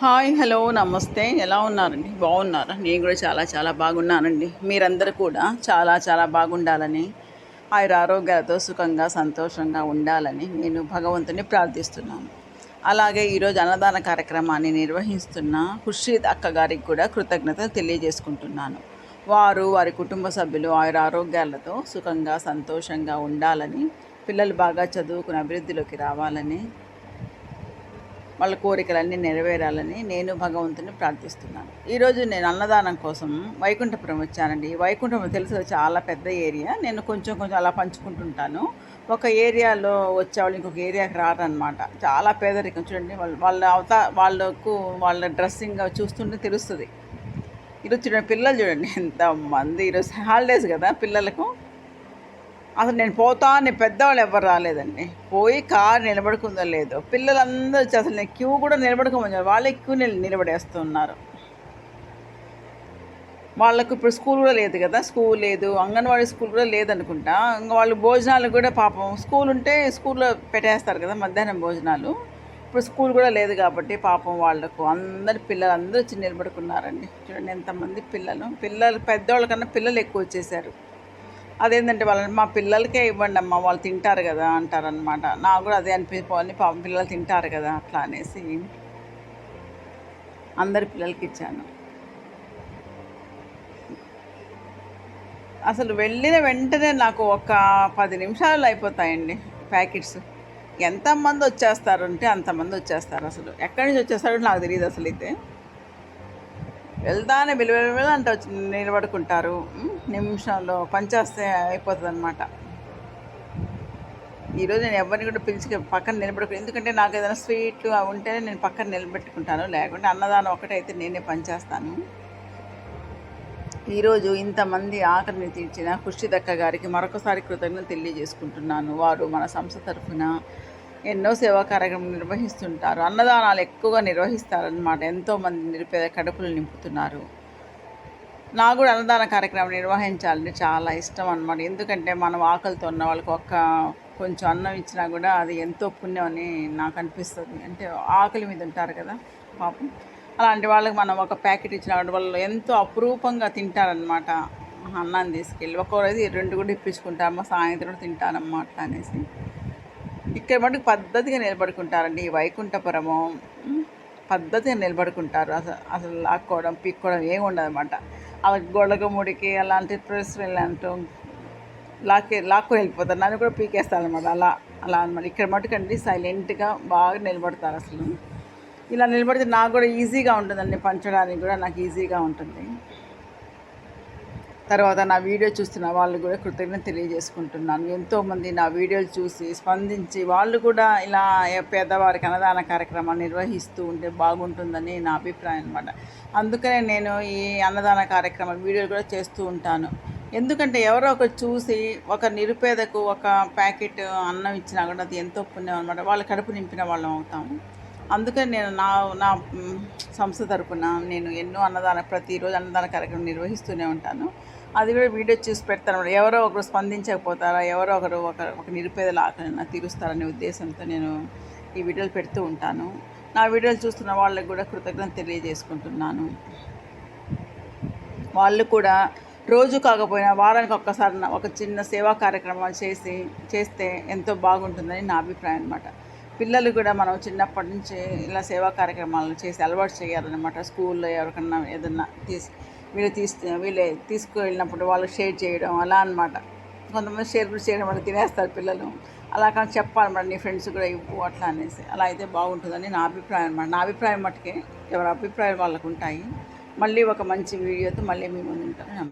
Hi hello నమస్తే. ఎలా ఉన్నారండి? బాగున్నారా? నేను కూడా చాలా చాలా బాగున్నానండి. మీరందరూ కూడా చాలా చాలా బాగుండాలని ఆయుర ఆరోగ్యాలతో సుఖంగా సంతోషంగా ఉండాలని నేను భగవంతుని ప్రార్థిస్తున్నాను. అలాగే ఈరోజు అన్నదాన కార్యక్రమాన్ని నిర్వహిస్తున్న ఖుర్షీద్ అక్క గారికి కూడా కృతజ్ఞతలు తెలియజేసుకుంటున్నాను. వారు వారి కుటుంబ సభ్యులు ఆయుర ఆరోగ్యాలతో సుఖంగా సంతోషంగా ఉండాలని పిల్లలు బాగా చదువుకుని అభివృద్ధిలోకి రావాలని వాళ్ళ కోరికలన్నీ నెరవేరాలని నేను భగవంతుని ప్రార్థిస్తున్నాను. ఈరోజు నేను అన్నదానం కోసం వైకుంఠపురం వచ్చానండి. వైకుంఠపురం తెలుసు చాలా పెద్ద ఏరియా. నేను కొంచెం కొంచెం అలా పంచుకుంటుంటాను. ఒక ఏరియాలో వచ్చేవాళ్ళు ఇంకొక ఏరియాకి రారనమాట చాలా పేదరికం చూడండి వాళ్ళు వాళ్ళ అవతా వాళ్ళకు వాళ్ళ డ్రెస్సింగ్ చూస్తుంటే తెలుస్తుంది. ఈరోజు చూడండి పిల్లలు చూడండి ఎంత మంది ఈరోజు హాలిడేస్ కదా పిల్లలకు. అసలు నేను పోతా అని పెద్దవాళ్ళు ఎవరు రాలేదండి. పోయి కారు నిలబడుకుందో లేదో. పిల్లలందరూ వచ్చి అసలు నేను క్యూ కూడా నిలబడుకోమని వాళ్ళే క్యూ నిలబడేస్తున్నారు. వాళ్ళకు ఇప్పుడు స్కూల్ కూడా లేదు కదా స్కూల్ లేదు అంగన్వాడీ స్కూల్ కూడా లేదనుకుంటా. ఇంకా వాళ్ళు భోజనాలు కూడా పాపం స్కూల్ ఉంటే స్కూల్లో పెట్టేస్తారు కదా మధ్యాహ్నం భోజనాలు. ఇప్పుడు స్కూల్ కూడా లేదు కాబట్టి పాపం వాళ్ళకు అందరి పిల్లలు అందరూ వచ్చి నిలబడుకున్నారండి. చూడండి ఎంతమంది పిల్లలు. పిల్లలు పెద్దవాళ్ళ కన్నా పిల్లలు ఎక్కువ వచ్చేసారు. అదేంటంటే వాళ్ళని మా పిల్లలకే ఇవ్వండి అమ్మ వాళ్ళు తింటారు కదా అంటారనమాట నాకు కూడా అదే అనిపిపోవాలి పాపం పిల్లలు తింటారు కదా అట్లా అనేసి అందరి పిల్లలకి ఇచ్చాను. అసలు వెళ్ళిన వెంటనే నాకు ఒక పది నిమిషాలు అయిపోతాయండి ప్యాకెట్స్. ఎంతమంది వచ్చేస్తారు అంటే అంతమంది వచ్చేస్తారు అసలు. ఎక్కడి నుంచి వచ్చేస్తారో నాకు తెలియదు అసలు అయితే. వెళ్తానే విలువ అంటే వచ్చి నిలబడుకుంటారు. నిమిషంలో పనిచేస్తే అయిపోతుంది అనమాట ఈరోజు నేను ఎవరిని కూడా పిలిచి పక్కన నిలబడుకు ఎందుకంటే నాకు ఏదైనా స్వీట్లు అవి ఉంటేనే నేను పక్కన నిలబెట్టుకుంటాను. లేకుంటే అన్నదానం ఒకటైతే నేనే పనిచేస్తాను ఈరోజు ఇంతమంది ఆకలిని తీర్చిన ఖుషిదక్క గారికి మరొకసారి కృతజ్ఞత తెలియజేసుకుంటున్నాను. వారు మన సంస్థ తరఫున ఎన్నో సేవా కార్యక్రమం నిర్వహిస్తుంటారు. అన్నదానాలు ఎక్కువగా నిర్వహిస్తారనమాట ఎంతోమంది నిరుపేద కడుపులు నింపుతున్నారు. నాకు కూడా అన్నదాన కార్యక్రమం నిర్వహించాలని చాలా ఇష్టం అనమాట ఎందుకంటే మనం ఆకలితో ఉన్న వాళ్ళకి ఒక్క కొంచెం అన్నం ఇచ్చినా కూడా అది ఎంతో పుణ్యం అని నాకు అనిపిస్తుంది. అంటే ఆకలి మీద ఉంటారు కదా పాపం. అలాంటి వాళ్ళకి మనం ఒక ప్యాకెట్ ఇచ్చిన వాళ్ళు ఎంతో అపురూపంగా తింటారనమాట అన్నాన్ని తీసుకెళ్ళి ఒక్కొక్కది రెండు కూడా ఇప్పించుకుంటారమ్మా సాయంత్రం కూడా అట్లా అనేసి. ఇక్కడ మటుకు పద్ధతిగా నిలబడుకుంటారండి. ఈ వైకుంఠపురము పద్ధతిగా నిలబడుకుంటారు. అసలు అసలు లాక్కోవడం పీక్కోవడం ఏమి ఉండదు అనమాట అలా గొడగ ముడికి అలాంటి ప్రెస్ వెళ్ళంటూ లాక్కే లాక్కు వెళ్ళిపోతారు. నన్ను కూడా పీకేస్తారు అనమాట అలా అలా అనమాట ఇక్కడ మటుకండి సైలెంట్గా బాగా నిలబడతారు అసలు. ఇలా నిలబడితే నాకు కూడా ఈజీగా ఉంటుందండి. పంచడానికి కూడా నాకు ఈజీగా ఉంటుంది. తర్వాత నా వీడియో చూస్తున్న వాళ్ళు కూడా కృతజ్ఞత తెలియజేసుకుంటున్నాను. ఎంతోమంది నా వీడియోలు చూసి స్పందించి వాళ్ళు కూడా ఇలా పేదవారికి అన్నదాన కార్యక్రమాన్ని నిర్వహిస్తూ ఉంటే బాగుంటుందని నా అభిప్రాయం అనమాట అందుకనే నేను ఈ అన్నదాన కార్యక్రమం వీడియోలు కూడా చేస్తూ ఉంటాను. ఎందుకంటే ఎవరో ఒకరు చూసి ఒక నిరుపేదకు ఒక ప్యాకెట్ అన్నం ఇచ్చినా కూడా అది ఎంతో పుణ్యం అనమాట వాళ్ళ కడుపు నింపిన వాళ్ళం అవుతాము. అందుకని నేను నా నా సంస్థ తరపున నేను ఎన్నో అన్నదాన ప్రతిరోజు అన్నదాన కార్యక్రమం నిర్వహిస్తూనే ఉంటాను. అది కూడా వీడియో చూసి పెడతాను ఎవరో ఒకరు స్పందించకపోతారా? ఎవరో ఒకరు ఒక ఒక నిరుపేదల ఆకలిని తీరుస్తారనే ఉద్దేశంతో నేను ఈ వీడియోలు పెడుతూ ఉంటాను. నా వీడియోలు చూస్తున్న వాళ్ళకి కూడా కృతజ్ఞత తెలియజేసుకుంటున్నాను. వాళ్ళు కూడా రోజు కాకపోయినా వారానికి ఒక్కసారి ఒక చిన్న సేవా కార్యక్రమాలు చేసి చేస్తే ఎంతో బాగుంటుందని నా అభిప్రాయం అనమాట పిల్లలు కూడా మనం చిన్నప్పటి నుంచి ఇలా సేవా కార్యక్రమాలు చేసి అలవాటు చేయాలన్నమాట. స్కూల్లో ఎవరికన్నా ఏదన్నా తీసి వీళ్ళు తీసు వీళ్ళే తీసుకువెళ్ళినప్పుడు వాళ్ళు షేర్ చేయడం అలా అనమాట కొంతమంది షేర్ కూడా చేయడం వల్ల తినేస్తారు పిల్లలు. అలా కానీ చెప్పాలన్నమాట నీ ఫ్రెండ్స్ కూడా ఇవ్వు అట్లా అనేసి. అలా అయితే బాగుంటుందని నా అభిప్రాయం అనమాట నా అభిప్రాయం మట్టుకే ఎవరి అభిప్రాయాలు వాళ్ళకు ఉంటాయి. మళ్ళీ ఒక మంచి వీడియోతో మళ్ళీ మీ ముందు ఉంటాను.